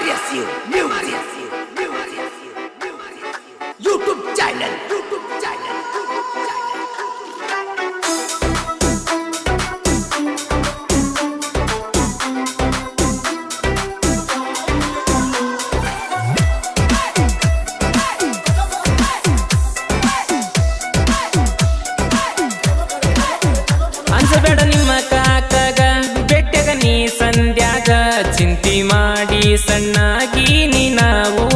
Marius you, music, music, YouTube channel. ಸಣ್ಣಾಗಿ ನೀನ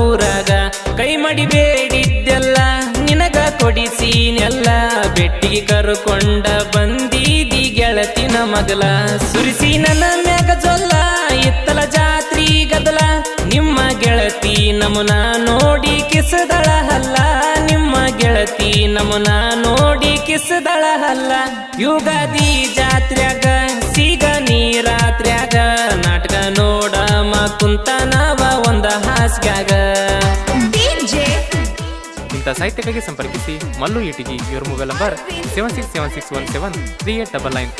ಊರಾಗ ಕೈ ಮಡಿಬೇಡಿದ್ದೆಲ್ಲ ನಿನಗ ಕೊಡಿಸೀನೆಲ್ಲ. ಬೆಟ್ಟಿಗೆ ಕರ್ಕೊಂಡ ಬಂದೀದಿ ಗೆಳತಿನ ಮಗಲ. ಸುರಿಸಿ ನನ್ನ ಮ್ಯಾಗ ಜೊಲ್ಲ ಇತ್ತಲ ಜಾತ್ರಿ ಗದಲ ನಿಮ್ಮ ಗೆಳತಿ ನಮನ ನೋಡಿ ಕಿಸದಳ ಹಲ್ಲ. ನಿಮ್ಮ ಗೆಳತಿ ನಮನ ನೋಡಿ ಕಿಸದಳ ಹಲ್ಲ. ಯುಗಾದಿ ಜಾತ್ರ್ಯಾಗ ಕುಂತ ನಾವ ಒಂದ ಹಾಸ್ಗ್ಯಾಗ. ಇಂಥ ಸಾಹಿತ್ಯಕ್ಕಾಗಿ ಸಂಪರ್ಕಿಸಿ ಮಲ್ಲು ಇಟಿಗಿ ಇವರ mobile number seven six seven six one seven three eight double nine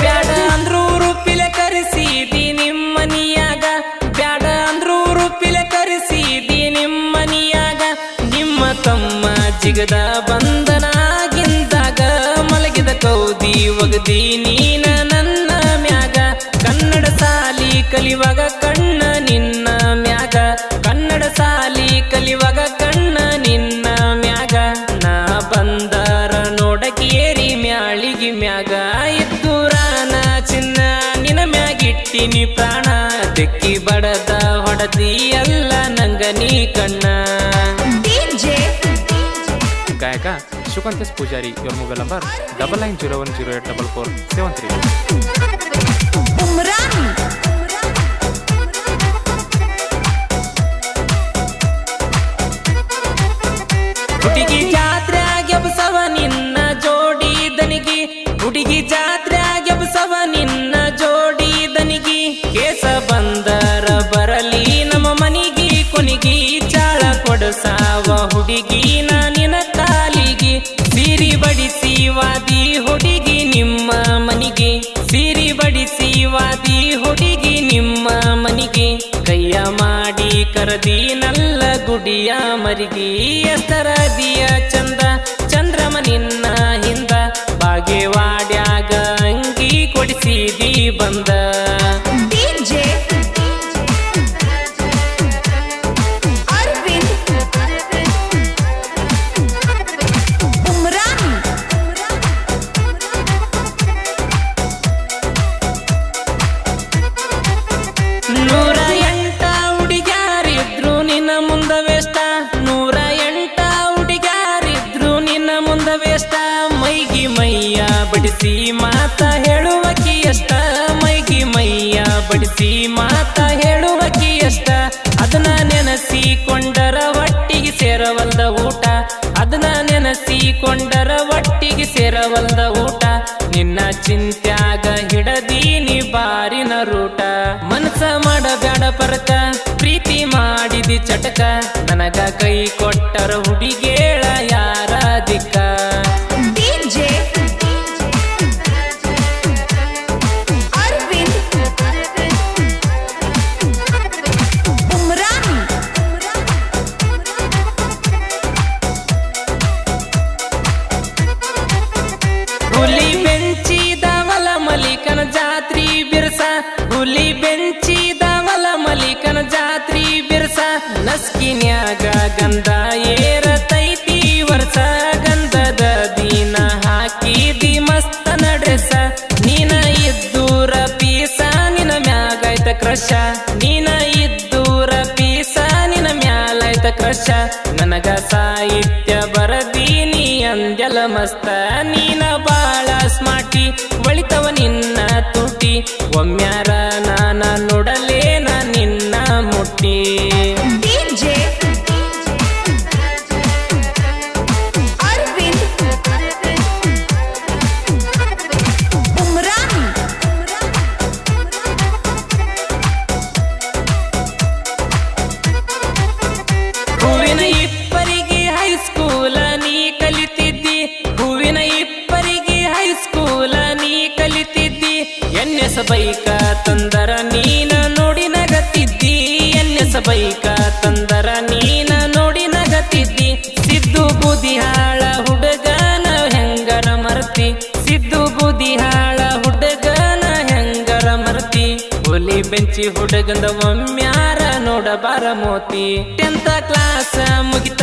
ಬ್ಯಾಡ ಅಂದ್ರೂ ರೂಪಿಲೆ ಕರೆಸಿದಿ ನಿಮ್ಮನಿಯಾಗ. ಬ್ಯಾಡ ಅಂದ್ರೂ ರೂಪಿಲೆ ಕರೆಸಿದಿ ನಿಮ್ಮನಿಯಾಗ. ನಿಮ್ಮ ತಮ್ಮ ಜಿಗದ ಬಂದನಾಗಿಂದಾಗ ಮಲಗಿದ ಕೌದಿ ಒಗದಿ ನೀನ ನನ್ನ ಮ್ಯಾಗ. ಕನ್ನಡ ಸಾಲಿ ಕಲಿವಾಗ ಕಣ್ಣ ನಿನ್ನ ಮ್ಯಾಗ. ಕನ್ನಡ ಸಾಲಿ ಕಲಿವಾಗ ಕಣ್ಣ ನಿನ್ನ ಮ್ಯಾಗ. ನಾ ಬಂದಾರ ನೋಡಕೇರಿ ಮ್ಯಾಳಿಗಿ ಮ್ಯಾಗ. ಇದ್ದೂರಾನ ಚಿನ್ನ ನಿನ ಮ್ಯಾಗಿಟ್ಟಿನಿ ಪ್ರಾಣ. ತೆಕ್ಕಿ ಬಡದ ಹೊಡದಿ ಎಲ್ಲ ನಂಗ ನೀ ಕಣ್ಣ. ಗಾಯಕ ಶುಕಂತೇಶ್ ಪೂಜಾರಿ ಇವರ mobile number double nine zero one zero eight double four seven three ನಿನ್ನ ನಿನ್ನ ಜೋಡಿ ದನಿಗಿ. ಬಂದರ ಬರಲಿ ನಮ್ಮ ಮನಿಗಿ, ಕೊನಿಗಿ, ಚಾಳ ಕೊಡಸಾವ ಹುಡುಗಿ ಕರದಿ ನಲ್ಲ ಗುಡಿಯ ಮರಿಗಿ ಸರದಿಯ ಚಂದ ಚಂದ್ರಮ ನಿನ್ನ ಹಿಂದ ಬಾಗೇವಾಡ್ಯಾಗ ಅಂಗಿ ಕೊಡಿಸಿದಿ ಬಂದ. ಬಡಿಸಿ ಮಾತ ಹೇಳುವ ಎಷ್ಟ ಮೈಗಿ ಮೈಯ ಬಡಿಸಿ ಮಾತ ಹೇಳುವ ಎಷ್ಟ ಅದನ್ನ ನೆನಸಿಕೊಂಡರ ಒಟ್ಟಿಗೆ ಸೇರವಲ್ದ ಊಟ. ಅದನ್ನ ನೆನಸಿಕೊಂಡರ ಒಟ್ಟಿಗೆ ಸೇರವಲ್ದ ಊಟ. ನಿನ್ನ ಚಿಂತ್ಯಾಗ ಹಿಡದೀನಿ ಬಾರಿನ ರೂಟ. ಮನಸ ಮಾಡಬೇಡ ಪರಕ, ಪ್ರೀತಿ ಮಾಡಿದಿ ಚಟಕ. ನನಗ ಕೈ ಕೊಟ್ಟರ ಹುಡುಗೇಳ ಯಾರ ನಸ್ಕಿನ್ಯಾಗ ಗಂಧ ಏರತೈತಿ, ವರ್ಷ ಗಂಧದ ದಿನ ಹಾಕಿದಿ ಮಸ್ತನ ಡ್ರೆಸ್ ನೀನ ಇದ್ದೂರ ಪೀಸ ನಿನ ಮ್ಯಾಗಾಯ್ತ ಕ್ರಶ. ನೀನ ಇದ್ದೂರ ಪೀಸ ನಿನ ಮ್ಯಾಲಾಯ್ತ ಕ್ರಶ. ನನಗ ಸಾಹಿತ್ಯ ಬರದೀನಿ ಅಂದಲ ಮಸ್ತ, ನೀನ ಬಾಳ ಸ್ಮಾಟಿ ಬಳಿತವ ನಿನ್ನ ತುಟಿ ಒಮ್ಮ್ಯಾರ ನಾನ ನೋಡಲೇನ ನಿನ್ನ ಮುಟ್ಟಿ. ಬೈಕ ತಂದರ ನೀನ ನೋಡಿ ನಗತಿದ್ದಿ. ಸಿದ್ದು ಬುದಿಹಾಳ ಹುಡುಗನ ಹೆಂಗರ ಮರ್ತಿ. ಸಿದ್ದು ಬುದಿಹಾಳ ಹುಡುಗನ ಹೆಂಗರ ಮರ್ತಿ. ಹುಲಿ ಬೆಂಚಿ ಹುಡುಗಂದ ಒಮ್ಮ್ಯಾರ ನೋಡಬಾರ ಮೋತಿ. ಟೆಂತ ಕ್ಲಾಸ್ ಮುಗಿತ,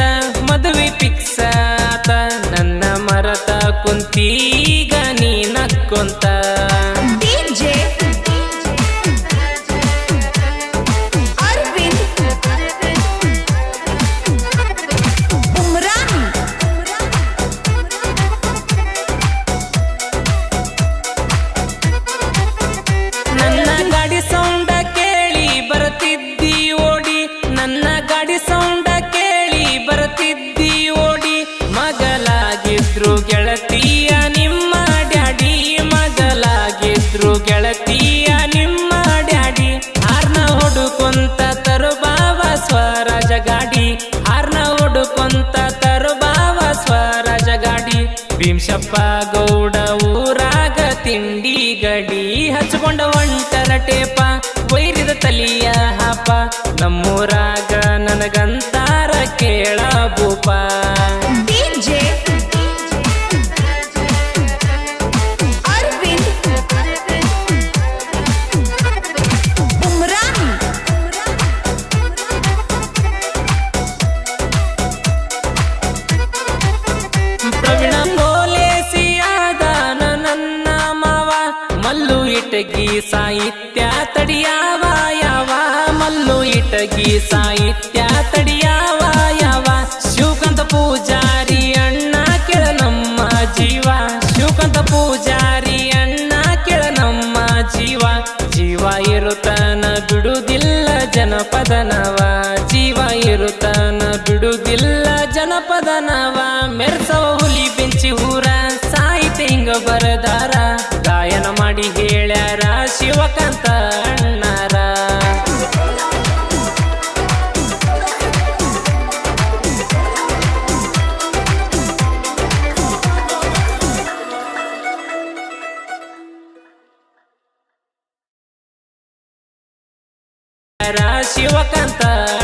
ಮದುವೆ ಪಿಕ್ಸಾತ ನನ್ನ ಮರತ ಕುಂತೀಗ ಭೀಮಶಪ್ಪ ಗೌಡ ಊರಾಗ ತಿಂಡಿ ಗಡಿ ಹಚ್ಕೊಂಡ ಒಂಟರ ಟೇಪ ವೈರಿದ ತಲಿಯ ಹಾಪ. ನಮ್ಮೂರಾಗ ನನಗಂತಾರ ಕೇಳ ಭೂಪ ಇಟಗಿ ಸಾಹಿತ್ಯ ತಡಿಯಾವ, ಯಾವ ಮಲ್ಲು ಇಟಗಿ ಸಾಹಿತ್ಯ ತಡಿಯಾವ, ಯಾವ ಶಿವಕಂತ ಪೂಜಾರಿ ಅಣ್ಣ ಕೆಳ ನಮ್ಮ ಜೀವ, ಶಿವಕಂತ ಪೂಜಾರಿ ಅಣ್ಣ ಕೆಳ ನಮ್ಮ ಜೀವ ಜೀವ ಇರುತನ ಬಿಡುದಿಲ್ಲ ಜನಪದನವ ಜೀವ ಇರುತನ ಬಿಡುದಿಲ್ಲ ಜನಪದನವ era se eu a cantar.